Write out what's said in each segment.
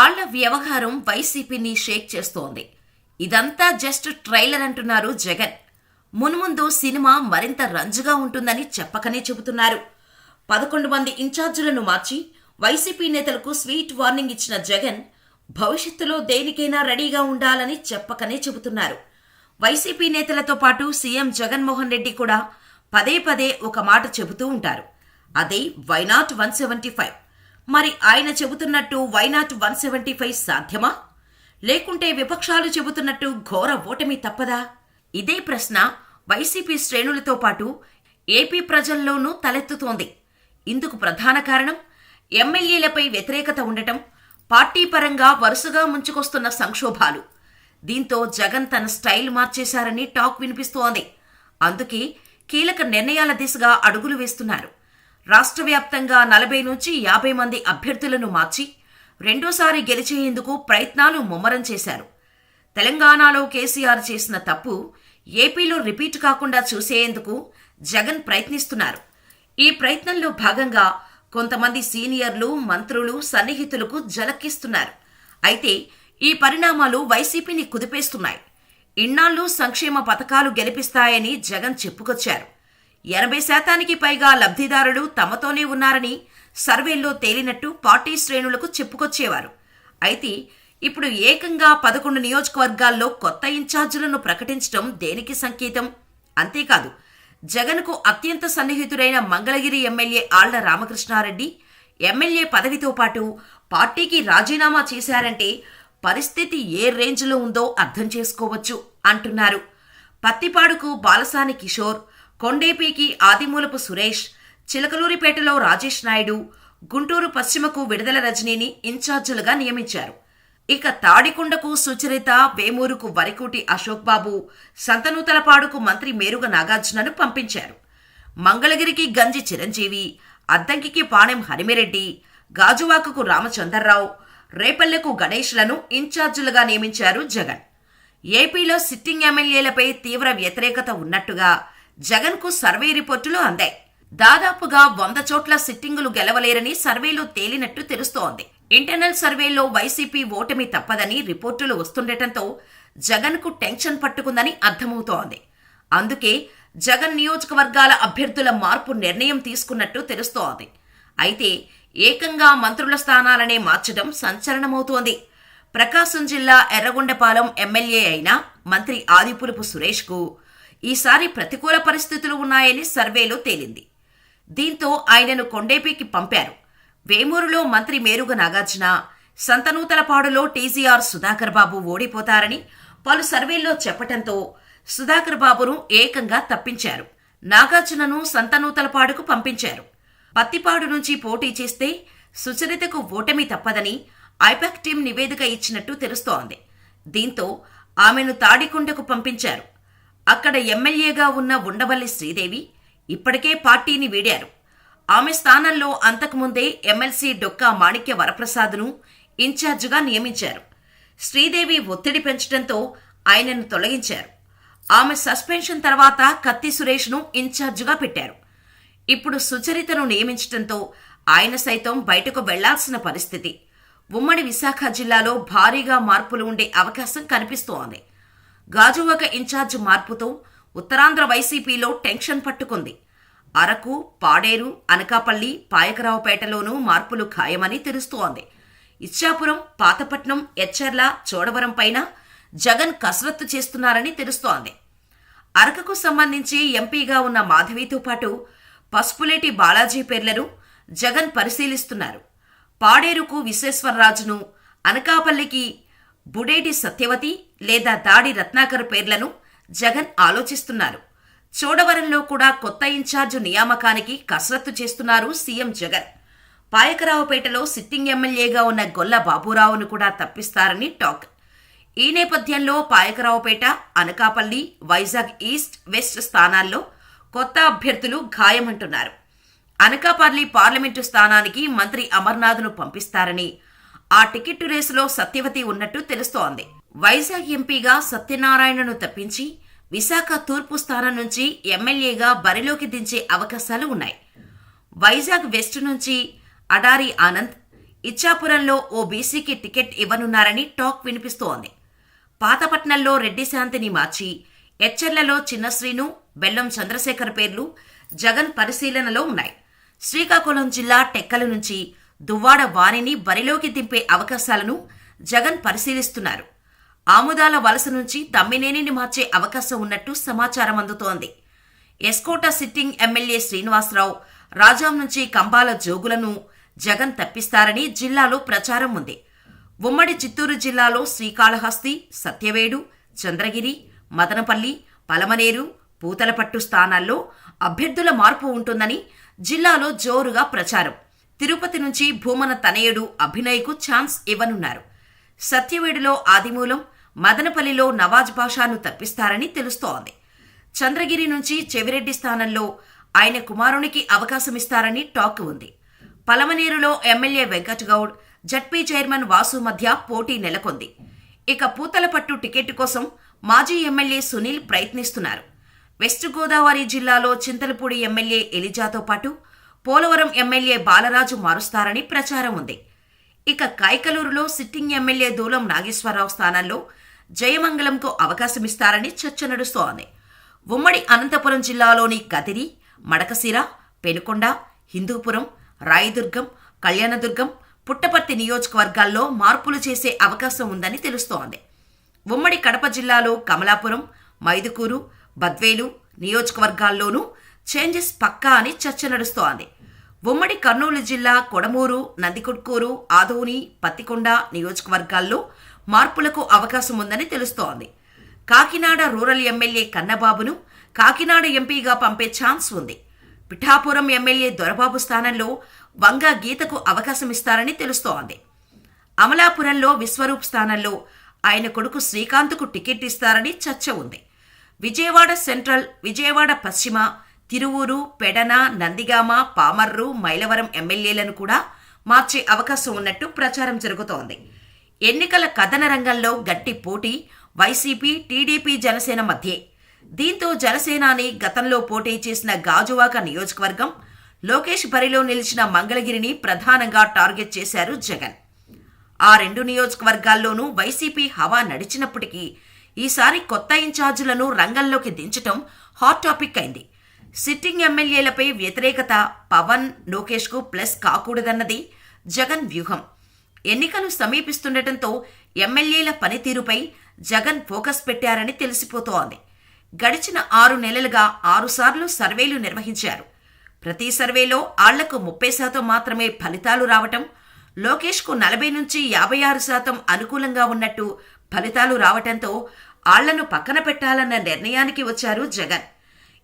ఆళ్ళ వ్యవహారం వైసీపీని షేక్ చేస్తోంది. ఇదంతా జస్ట్ ట్రైలర్ అంటున్నారు జగన్. మున్ముందు సినిమా మరింత రంజుగా ఉంటుందని చెప్పకనే చెబుతున్నారు. పదకొండు మంది ఇన్ఛార్జీలను మార్చి వైసీపీ నేతలకు స్వీట్ వార్నింగ్ ఇచ్చిన జగన్ భవిష్యత్తులో దేనికైనా రెడీగా ఉండాలని చెప్పకనే చెబుతున్నారు. వైసీపీ నేతలతో పాటు సీఎం జగన్మోహన్ రెడ్డి కూడా పదే పదే ఒక మాట చెబుతూ ఉంటారు. అదే వైనాట్ వన్ సెవెంటీ ఫైవ్ మరి ఆయన చెబుతున్నట్టు why not one seventy five సాధ్యమా? లేకుంటే విపక్షాలు చెబుతున్నట్టు ఘోర ఓటమి తప్పదా? ఇదే ప్రశ్న వైసీపీ శ్రేణులతో పాటు ఏపీ ప్రజల్లోనూ తలెత్తుతోంది. ఇందుకు ప్రధాన కారణం ఎమ్మెల్యేలపై వ్యతిరేకత ఉండటం పార్టీ పరంగా వరుసగా ముంచుకొస్తున్న సంక్షోభాలు. దీంతో జగన్ తన స్టైల్ మార్చేశారని టాక్ వినిపిస్తోంది. అందుకే కీలక నిర్ణయాల దిశగా అడుగులు వేస్తున్నారు. రాష్ట్ర వ్యాప్తంగా నలభై నుంచి యాభై మంది అభ్యర్థులను మార్చి రెండోసారి గెలిచేందుకు ప్రయత్నాలు ముమ్మరం చేశారు. తెలంగాణలో కేసీఆర్ చేసిన తప్పు ఏపీలో రిపీట్ కాకుండా చూసేందుకు జగన్ ప్రయత్నిస్తున్నారు. ఈ ప్రయత్నంలో భాగంగా కొంతమంది సీనియర్లు మంత్రులు సన్నిహితులకు జలక్కిస్తున్నారు. అయితే ఈ పరిణామాలు వైసీపీని కుదిపేస్తున్నాయి. ఇన్నాళ్ళు సంక్షేమ పథకాలు గెలిపిస్తాయని జగన్ చెప్పుకొచ్చారు. ఎనభై శాతానికి పైగా లబ్ధిదారులు తమతోనే ఉన్నారని సర్వేల్లో తేలినట్టు పార్టీ శ్రేణులకు చెప్పుకొచ్చేవారు. అయితే ఇప్పుడు ఏకంగా పదకొండు నియోజకవర్గాల్లో కొత్త ఇన్ఛార్జీలను ప్రకటించడం దేనికి సంకేతం? అంతేకాదు జగన్కు అత్యంత సన్నిహితుడైన మంగళగిరి ఎమ్మెల్యే ఆళ్ళ రామకృష్ణారెడ్డి ఎమ్మెల్యే పదవితో పాటు పార్టీకి రాజీనామా చేశారంటే పరిస్థితి ఏ రేంజ్లో ఉందో అర్థం చేసుకోవచ్చు అంటున్నారు. పత్తిపాడుకు బాలసాని కిషోర్ కొండేపీకి ఆదిమూలపు సురేష్ చిలకలూరిపేటలో రాజేష్ నాయుడు గుంటూరు పశ్చిమకు విడుదల రజనీని ఇన్ఛార్జీలుగా నియమించారు. ఇక తాడికొండకు సుచరిత వేమూరుకు వరికోటి అశోక్ బాబు సంతనూతలపాడుకు మంత్రి మేరుగ నాగార్జునను పంపించారు. మంగళగిరికి గంజి చిరంజీవి అద్దంకికి పాణెం హరిమిరెడ్డి గాజువాకకు రామచందర్రావు రేపల్లెకు గణేష్లను ఇన్ఛార్జీలుగా నియమించారు జగన్. ఏపీలో సిట్టింగ్ ఎమ్మెల్యేలపై తీవ్ర వ్యతిరేకత ఉన్నట్టుగా జగన్కు సర్వే రిపోర్టులు అందాయి. దాదాపుగా వంద చోట్ల సిట్టింగులు గెలవలేరని సర్వేలో తేలినట్టు తెలుస్తోంది. ఇంటర్నల్ సర్వేలో వైసీపీ ఓటమి తప్పదని రిపోర్టులు వస్తుండటంతో జగన్కు టెన్షన్ పట్టుకుందని అర్థమవుతోంది. అందుకే జగన్ నియోజకవర్గాల అభ్యర్థుల మార్పు నిర్ణయం తీసుకున్నట్టు తెలుస్తోంది. అయితే ఏకంగా మంత్రుల స్థానాలనే మార్చడం సంచలనమవుతోంది. ప్రకాశం జిల్లా ఎర్రగొండపాలెం ఎమ్మెల్యే అయిన మంత్రి ఆదిపురపు సురేష్కు ఈసారి ప్రతికూల పరిస్థితులు ఉన్నాయని సర్వేలో తేలింది. దీంతో ఆయనను కొండేపీకి పంపారు. వేమూరులో మంత్రి మేరుగ నాగార్జున సంతనూతలపాడులో టీజీఆర్ సుధాకర్ బాబు ఓడిపోతారని పలు సర్వేల్లో చెప్పటంతో సుధాకర్ బాబును ఏకంగా తప్పించారు. నాగార్జునను సంతనూతలపాడుకు పంపించారు. పత్తిపాడు నుంచి పోటీ చేస్తే సుచరితకు ఓటమి తప్పదని ఐపాక్ టీం నివేదిక ఇచ్చినట్టు తెలుస్తోంది. దీంతో ఆమెను తాడికొండకు పంపించారు. అక్కడ ఎమ్మెల్యేగా ఉన్న ఉండవల్లి శ్రీదేవి ఇప్పటికే పార్టీని వీడారు. ఆమె స్థానంలో అంతకుముందే ఎమ్మెల్సీ డొక్కా మాణిక్య వరప్రసాద్ను ఇన్ఛార్జిగా నియమించారు. శ్రీదేవి ఒత్తిడి పెంచడంతో ఆయనను తొలగించారు. ఆమె సస్పెన్షన్ తర్వాత కత్తి సురేష్ను ఇన్ఛార్జిగా పెట్టారు. ఇప్పుడు సుచరితను నియమించడంతో ఆయన సైతం బయటకు వెళ్ళాల్సిన పరిస్థితి. ఉమ్మడి విశాఖ జిల్లాలో భారీగా మార్పులు ఉండే అవకాశం కనిపిస్తోంది. గాజువాక ఇన్ఛార్జ్ మార్పుతో ఉత్తరాంధ్ర వైసీపీలో టెన్షన్ పట్టుకుంది. అరకు పాడేరు అనకాపల్లి పాయకరావుపేటలోనూ మార్పులు ఖాయమని తెలుస్తోంది. ఇచ్చాపురం పాతపట్నం ఎచ్చర్ల చోడవరం పైన జగన్ కసరత్తు చేస్తున్నారని తెలుస్తోంది. అరకకు సంబంధించి ఎంపీగా ఉన్న మాధవితో పాటు పసుపులేటి బాలాజీ పేర్లను జగన్ పరిశీలిస్తున్నారు. పాడేరుకు విశ్వేశ్వరరాజును అనకాపల్లికి బుడేటి సత్యవతి లేదా దాడి రత్నాకర్ పేర్లను జగన్ ఆలోచిస్తున్నారు. చోడవరంలో కూడా కొత్త ఇన్ఛార్జు నియామకానికి కసరత్తు చేస్తున్నారు సీఎం జగన్. పాయకరావుపేటలో సిట్టింగ్ ఎమ్మెల్యేగా ఉన్న గొల్ల బాబురావును కూడా తప్పిస్తారని టాక్. ఈ నేపథ్యంలో పాయకరావుపేట అనకాపల్లి వైజాగ్ ఈస్ట్ వెస్ట్ స్థానాల్లో కొత్త అభ్యర్థులు ఖాయమంటున్నారు. అనకాపల్లి పార్లమెంటు స్థానానికి మంత్రి అమర్నాథ్ను పంపిస్తారని ఆ టికెట్టు రేసులో సత్యవతి ఉన్నట్టు తెలుస్తోంది. వైజాగ్ ఎంపీగా సత్యనారాయణను తప్పించి విశాఖ తూర్పు స్థానం నుంచి ఎమ్మెల్యేగా బరిలోకి దించే అవకాశాలు ఉన్నాయి. వైజాగ్ వెస్ట్ నుంచి అడారి ఆనంద్ ఇచ్చాపురంలో ఓ బీసీకి టికెట్ ఇవ్వనున్నారని టాక్ వినిపిస్తోంది. పాతపట్నంలో రెడ్డి శాంతిని మార్చి ఎచ్చెర్లలో చిన్నశ్రీను బెల్లం చంద్రశేఖర్ పేర్లు జగన్ పరిశీలనలో ఉన్నాయి. శ్రీకాకుళం జిల్లా టెక్కల నుంచి దువ్వాడ వాణిని బరిలోకి దింపే అవకాశాలను జగన్ పరిశీలిస్తున్నారు. ఆముదాల వలస నుంచి తమ్మినేనిని మార్చే అవకాశం ఉన్నట్టు సమాచారం అందుతోంది. ఎస్కోట సిట్టింగ్ ఎమ్మెల్యే శ్రీనివాసరావు రాజాం నుంచి కంబాల జోగులను జగన్ తప్పిస్తారని జిల్లాలో ప్రచారం ఉంది. ఉమ్మడి చిత్తూరు జిల్లాలో శ్రీకాళహస్తి సత్యవేడు చంద్రగిరి మదనపల్లి పలమనేరు పూతలపట్టు స్థానాల్లో అభ్యర్థుల మార్పు ఉంటుందని జిల్లాలో జోరుగా ప్రచారం. తిరుపతి నుంచి భూమన తనయుడు అభినయ్కు ఛాన్స్ ఇవ్వనున్నారు. సత్యవేడులో ఆదిమూలం మదనపల్లిలో నవాజ్ బాషాను తప్పిస్తారని తెలుస్తోంది. చంద్రగిరి నుంచి చెవిరెడ్డి స్థానంలో ఆయన కుమారునికి అవకాశమిస్తారని టాక్ ఉంది. పలమనేరులో MLA Venkatgoud ZP chairman Vasu మధ్య పోటీ నెలకొంది. ఇక పూతలపట్టు టికెట్ కోసం మాజీ ఎమ్మెల్యే సునీల్ ప్రయత్నిస్తున్నారు. వెస్ట్ గోదావరి జిల్లాలో చింతలపూడి ఎమ్మెల్యే ఎలిజాతో పాటు పోలవరం ఎమ్మెల్యే బాలరాజు మారుస్తారని ప్రచారం ఉంది. ఇక కాయకలూరులో సిట్టింగ్ ఎమ్మెల్యే దూలం నాగేశ్వరరావు స్థానంలో జయమంగళంకు అవకాశమిస్తారని చర్చ నడుస్తోంది. ఉమ్మడి అనంతపురం జిల్లాలోని కదిరి మడకశిర పెనుకొండ హిందూపురం రాయదుర్గం కళ్యాణదుర్గం పుట్టపర్తి నియోజకవర్గాల్లో మార్పులు చేసే అవకాశం ఉందని తెలుస్తోంది. ఉమ్మడి కడప జిల్లాలో కమలాపురం మైదుకూరు బద్వేలు నియోజకవర్గాల్లోనూ చేంజెస్ పక్కా అని చర్చ నడుస్తోంది. ఉమ్మడి కర్నూలు జిల్లా కొడమూరు నందికొట్కూరు ఆదోని పత్తికొండ నియోజకవర్గాల్లో మార్పులకు అవకాశం ఉందని తెలుస్తోంది. కాకినాడ రూరల్ ఎమ్మెల్యే కన్నబాబును కాకినాడ ఎంపీగా పంపే ఛాన్స్ ఉంది. పిఠాపురం ఎమ్మెల్యే దొరబాబు స్థానంలో వంగ గీతకు అవకాశమిస్తారని తెలుస్తోంది. అమలాపురంలో విశ్వరూప్ స్థానంలో ఆయన కొడుకు శ్రీకాంత్కు టికెట్ ఇస్తారని చర్చ ఉంది. విజయవాడ సెంట్రల్ విజయవాడ పశ్చిమ తిరువూరు పెడన నందిగామ పామర్రు మైలవరం ఎమ్మెల్యేలను కూడా మార్చే అవకాశం ఉన్నట్టు ప్రచారం జరుగుతోంది. ఎన్నికల కథన రంగంలో గట్టి పోటీ వైసీపీ టీడీపీ జనసేన మధ్యే. దీంతో జనసేనాని గతంలో పోటీ చేసిన గాజువాక నియోజకవర్గం లోకేష్ బరిలో నిలిచిన మంగళగిరిని ప్రధానంగా టార్గెట్ చేశారు జగన్. ఆ రెండు నియోజకవర్గాల్లోనూ వైసీపీ హవా నడిచినప్పటికీ ఈసారి కొత్త ఇన్ఛార్జీలను రంగంలోకి దించటం హాట్ టాపిక్ అయింది. సిట్టింగ్ ఎమ్మెల్యేలపై వ్యతిరేకత పవన్ లోకేష్కు ప్లస్ కాకూడదన్నది జగన్ వ్యూహం. ఎన్నికలు సమీపిస్తుండటంతో ఎమ్మెల్యేల పనితీరుపై జగన్ ఫోకస్ పెట్టారని తెలిసిపోతోంది. గడిచిన ఆరు నెలలుగా ఆరుసార్లు సర్వేలు నిర్వహించారు. ప్రతి సర్వేలో ఆళ్ళకు ముప్పై శాతం మాత్రమే ఫలితాలు రావటం లోకేష్కు నలభై నుంచి యాభై ఆరు శాతం అనుకూలంగా ఉన్నట్టు ఫలితాలు రావటంతో ఆళ్ళను పక్కన పెట్టాలన్న నిర్ణయానికి వచ్చారు జగన్.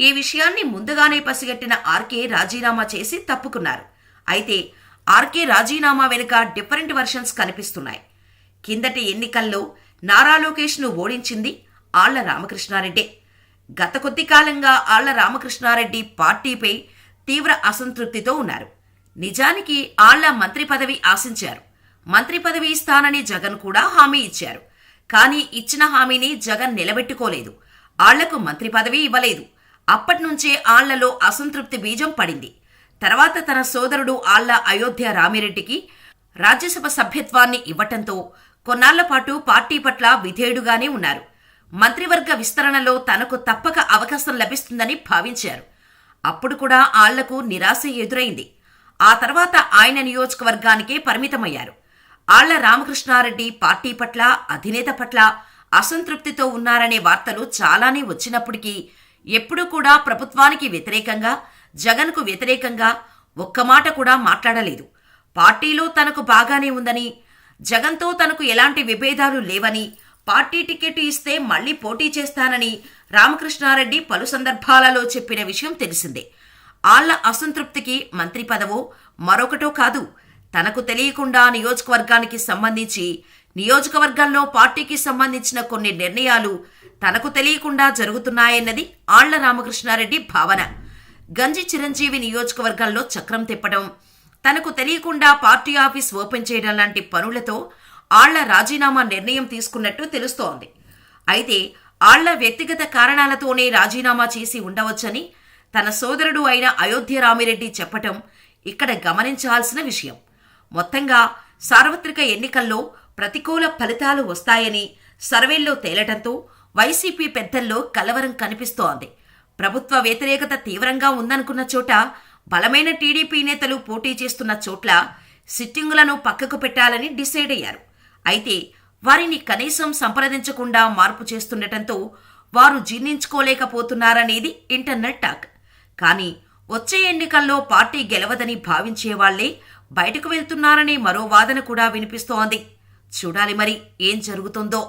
ఈ విషయాన్ని ముందుగానే పసిగట్టిన ఆర్కే రాజీనామా చేసి తప్పుకున్నారు. అయితే ఆర్కే రాజీనామా వెనుక డిఫరెంట్ వర్షన్స్ కనిపిస్తున్నాయి. కిందటి ఎన్నికల్లో నారా లోకేష్ను ఓడించింది ఆళ్ళ రామకృష్ణారెడ్డి. గత కొద్ది కాలంగా ఆళ్ళ రామకృష్ణారెడ్డి పార్టీపై తీవ్ర అసంతృప్తితో ఉన్నారు. నిజానికి ఆళ్ళ మంత్రి పదవి ఆశించారు. మంత్రి పదవి ఇస్తానని జగన్ కూడా హామీ ఇచ్చారు. కానీ ఇచ్చిన హామీని జగన్ నిలబెట్టుకోలేదు. ఆళ్ళకు మంత్రి పదవి ఇవ్వలేదు. అప్పట్నుంచే ఆళ్ళలో అసంతృప్తి బీజం పడింది. తర్వాత తన సోదరుడు ఆళ్ళ అయోధ్య రామిరెడ్డికి రాజ్యసభ సభ్యత్వాన్ని ఇవ్వటంతో కొన్నాళ్ళ పాటు పార్టీ పట్ల విధేయుడుగానే ఉన్నారు. మంత్రివర్గ విస్తరణలో తనకు తప్పక అవకాశం లభిస్తుందని భావించారు. అప్పుడు కూడా ఆళ్ళకు నిరాశ ఎదురైంది. ఆ తర్వాత ఆయన నియోజకవర్గానికే పరిమితమయ్యారు. ఆళ్ళ రామకృష్ణారెడ్డి పార్టీ పట్ల అధినేత పట్ల అసంతృప్తితో ఉన్నారనే వార్తలు చాలానే వచ్చినప్పటికీ ఎప్పుడూ కూడా ప్రభుత్వానికి వ్యతిరేకంగా జగన్కు వ్యతిరేకంగా ఒక్క మాట కూడా మాట్లాడలేదు. పార్టీలో తనకు బాగానే ఉందని జగన్తో తనకు ఎలాంటి విభేదాలు లేవని పార్టీ టికెట్ ఇస్తే మళ్ళీ పోటీ చేస్తానని రామకృష్ణారెడ్డి పలు సందర్భాలలో చెప్పిన విషయం తెలిసిందే. ఆళ్ళ అసంతృప్తికి మంత్రి పదవో మరొకటో కాదు. తనకు తెలియకుండా నియోజకవర్గానికి సంబంధించి నియోజకవర్గంలో పార్టీకి సంబంధించిన కొన్ని నిర్ణయాలు తనకు తెలియకుండా జరుగుతున్నాయన్నది ఆళ్ళ రామకృష్ణారెడ్డి భావన. గంజి చిరంజీవి నియోజకవర్గంలో చక్రం తిప్పడం తనకు తెలియకుండా పార్టీ ఆఫీస్ ఓపెన్ చేయడం లాంటి పనులతో ఆళ్ళ రాజీనామా నిర్ణయం తీసుకున్నట్టు తెలుస్తోంది. అయితే ఆళ్ళ వ్యక్తిగత కారణాలతోనే రాజీనామా చేసి ఉండవచ్చని తన సోదరుడు అయిన అయోధ్య రామిరెడ్డి చెప్పటం ఇక్కడ గమనించాల్సిన విషయం. మొత్తంగా సార్వత్రిక ఎన్నికల్లో ప్రతికూల ఫలితాలు వస్తాయని సర్వేల్లో తేలటంతో వైసీపీ పెద్దల్లో కలవరం కనిపిస్తోంది. ప్రభుత్వ వ్యతిరేకత తీవ్రంగా ఉందనుకున్న చోట బలమైన టీడీపీ నేతలు పోటీ చేస్తున్న చోట్ల సిట్టింగులను పక్కకు పెట్టాలని డిసైడ్ అయ్యారు. అయితే వారిని కనీసం సంప్రదించకుండా మార్పు చేస్తుండటంతో వారు జీర్ణించుకోలేకపోతున్నారనేది ఇంటర్నెట్ టాక్. కానీ వచ్చే ఎన్నికల్లో పార్టీ గెలవదని భావించేవాళ్ళే బయటకు వెళ్తున్నారనే మరో వాదన కూడా వినిపిస్తోంది. చూడాలి మరి ఏం జరుగుతుందో.